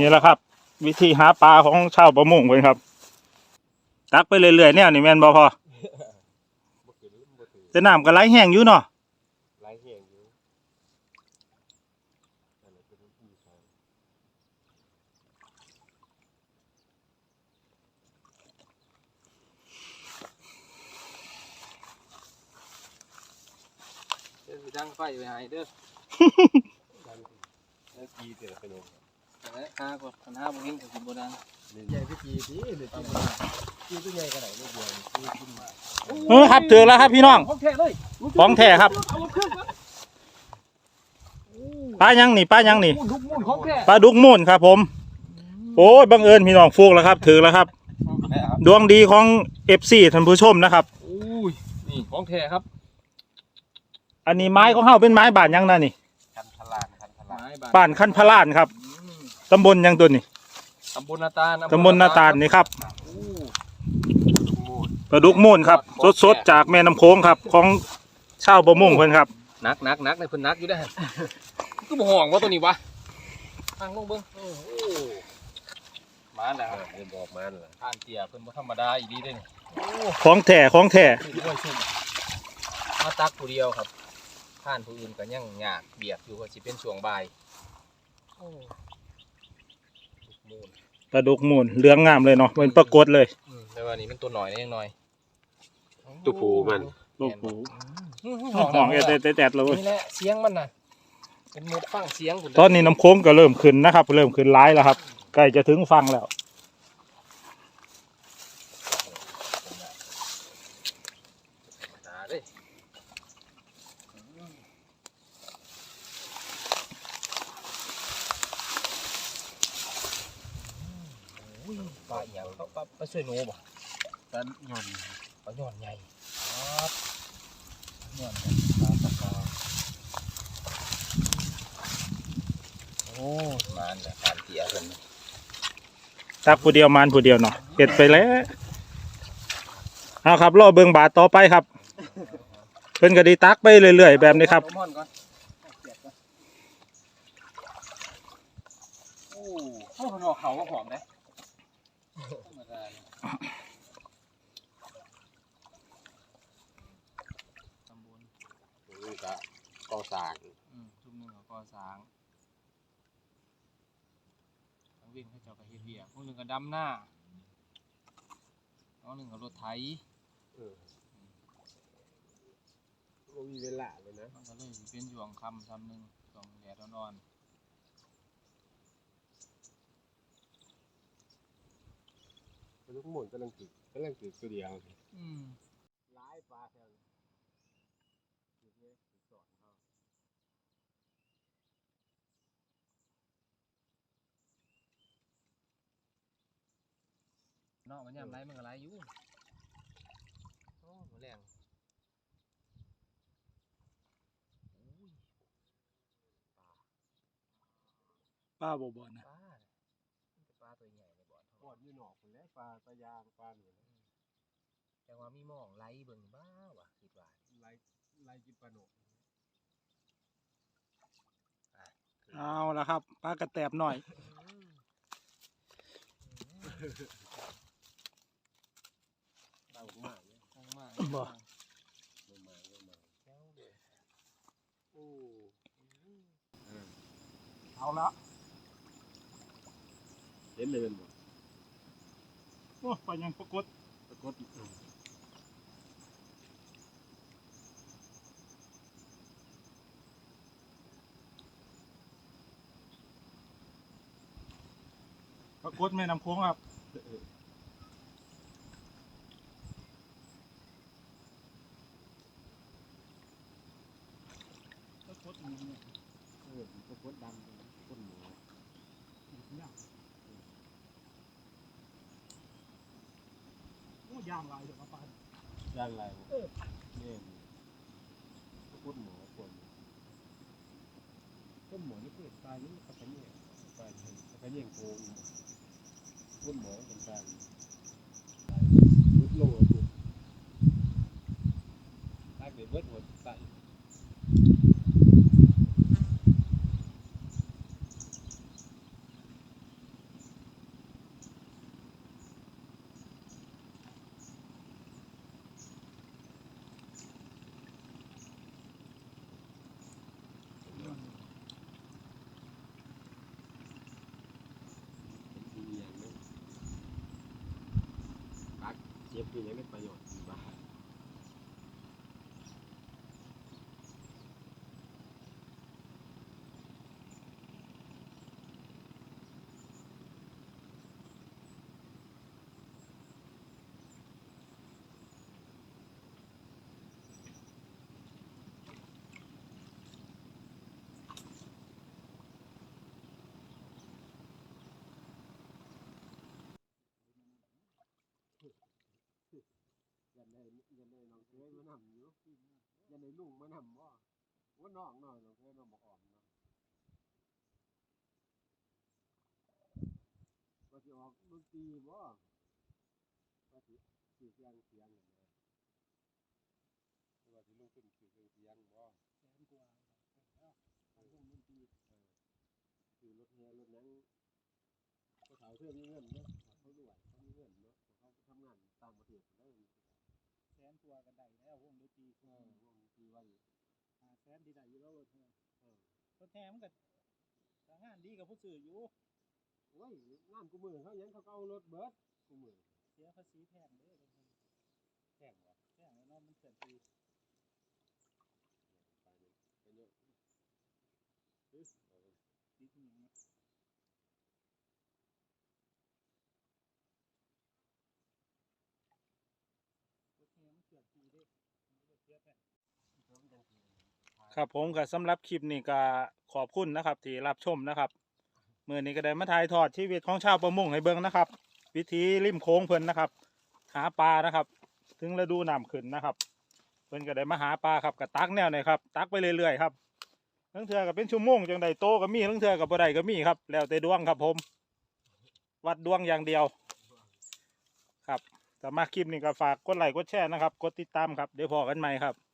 นี่แหละครับ วิธีหาปลาของชาวประมงเลยครับ ตักไปเรื่อยๆเนี่ยนี่แมนบ่พอบ่ขึ้นบ่ถือแต่น้ำก็ไหลแห้งอยู่เนาะ ลายแห้งอยู่นั่นแหละเป็นผู้ชาย เดินไปดังไฟไปหายเด้อดังแล้วกีเตะไปลงแต่หาก่อนคันหาบ่เห็นก็สิบ่ดังใหญ่ไปกีดิเลยกีกีตัวใหญ่ขนาดนี้เดียวกีขึ้นมาเออครับถึงแล้วครับพี่น้อง ของแท้เลยของแท้ครับปลายังนี่ปลายังนี่มุ่นลุกมุ่นของแท้ปลาดุกมูนครับผม โอ้ยบังเอิญพี่น้องฟูกแล้วครับถึงแล้วครับ ดวงดีของ FC ท่านผู้ชมนะครับอุ้ยนี่ของแท้ครับ อันนี้ไม้ของเฮาเป็นไม้บานยังนั่นนี่คันพลานคันพลานไม้บาดบ้านคันพลานครับอืมตำบลยังตัวนี่ตำบลนาตาลตำบลนาตาลนี่ครับอู้มูดปลาดุกมูนครับ สดๆจากแม่น้ำโขงครับ ของชาวประมงเพิ่นครับนักนักนักในเพิ่นนักอยู่ได้อก็บ่ห่วงว่าตัวนี้วะทางลงเบิ่งโอ้โหมาแล้วเดินบอกมันล่ะผ่านเตี่ยเพิ่นบ่ธรรมดาอีดีเด้อนี่โอ้ของแท้ของแท้นี่ด้วยชุ่มมาตักผู้เดียวครับ ผ่านผู้อื่นก็ยังยากเบียดอยู่ว่าสิเป็นช่วงบ่ายโอ้ลูกมูลปลาดุกมูนเหลืองงามเลยเนาะเป็นปรากฏเลย อืมแต่ว่านี่เป็นตัวหน่อยนี่ยังหน่อยตัวผูมัน ลูกหูอืมห้องแอดแดดๆเลย นี่แหละเสียงมันน่ะ เป็นหมดฟังเสียงตอนนี้น้ำโค้งก็เริ่มขึ้นนะครับ เริ่มขึ้นร้ายแล้วครับใกล้จะถึงฟังแล้ว อุ้ยปลาอหย่างเขาปลาปลาสวยโนบ่กันยนต์ปลาหย่อนใหญ่ครับหย่อนใหญ่ปลาปลากาโอ้มานแต่การเตียเพิ่นตักผู้เดียวมานผู้เดียวเนาะเห็ดไปแล้วเอาครับรอเบิงบาทต่อไปครับ เพิ่นก็ไดีตักไปเรื่อยๆแบบนี้ครับเอาหม้อนก่อนเอาเสียบก่อนโอ้โหหนอกเขาก็หอมนะธรรมดาเนี่ย ตำบลนี่ก็ก่อสร้างอืมทุ่มหนึ่งกับกอสางทั้งวิ่งให้เจ้ากับเฮ็ดเบียกพวกหนึ่งกับดำหน้าน้องหนึ่งกับรถไถเออบ่มีเวลาเลยนะ มันก็เลยสิเป็นช่วงคำซ้ำหนึ่งช่วงแดดร้อน ลูกหมุนกำลังตึกกำลังตึกตัวเดียวๆอืมหลายปลาแถวนี้ตึกเนี่ยตึกสอนเขาเนาะมันยามไรมันก็ไรอยู่โอ้มันแรงอุ้ยป้าบ่บ่นะปลา นอกพุ่นแหล้วปลาปลายางปลาหนูนะแต่ว่ามีหมองไหลเบิ่งบ้าวะคิดว่าไล่ไล่กินปลาหนูเอาละครับปลากระแตบหน่อยปลาหมากเนี่ยตั้งมากบ่ ลงมาลงมาแก้วเด้อโอ้เอาละเห็นเลยมันบ่ โอ้ไปยังปรากฏปรากฏเออปรากฏแม่น้ำโค้งครับปรากฏอย่างนี้เออปรากฏดำเลยก้นหมูโอ้ ย่างลายเดี๋ยวมาปลาด้านไรบ่เนี่ยปรากฏหมอคนก้นหมอนี่คือปลานี่มันกระเนียงปลาเห็นกระเนียงโกงก้นหมอเป็นการลุกลงเลยลากเดือดเบิดหัวใส่ เย็บที่ยังไม่ประโยชน์ดีบ้าง ยันได้ยันได้น้องเคยมานำอยู่ยันได้ลุงมานำบ่ว่าน้องน้อยน้องเคยน้องบอกอ่อมเนาะว่าสิออกดนตรีบ่ว่าสิสิเสียงเสียงนั่นนะว่าสิลุกขึ้นสิเสียงเสียงบ่แสนกว่าแล้วทางวงดนตรีคือรถแห่รถหยังก็เฒ่าเทื่อมีเงินเนาะเขารวย ทำงานต่างประเทศได้แสนตัวกันได้แล้ววงดนตรีเออวงที่ว่าอยู่หาแสนที่ได้อยู่แล้วรถแห่เออรถแห่มันก็ทางานดีกับผู้สื่ออยู่โอ้ยงานกูมือเขาหยังเขาก็เอารถเบิดกูมือเสียภาษีแพงเด้อรถแห่แข่งวะแพงแล้วเนาะมันเกิดปีไปนี่เป็นเยอะเออปีที่หนึ่งนะรถแห่มันเกิดปีเด้อมันก็เสียแพง เพิ่มจังที ครับผมก็สำหรับคลิปนี้ก็ขอบคุณนะครับ ที่รับชมนะครับมื่อนี้ก็ได้มาถ่ายทอดชีวิตของชาวประมงให้เบิ่งนะครับ วิธีริมโค้งเพิ่นนะครับ หาปลานะครับ ถึงฤดูน้ำขึ้นนะครับ เพิ่นก็ได้มาหาปลาครับกับตักแนวไหนครับ ตักไปเรื่อยๆครับทั้งเทือก็เป็นชั่วโมงจังใดโตก็มีทั้งเทือกับบ่ได้ก็มีครับ แล้วแต่ดวงครับผม วัดดวงอย่างเดียว ครับแต่มาคลิปนี้ก็ฝากกดไลค์กดแชร์นะครับ กดติดตามครับ เดี๋ยวพอกันใหม่ครับ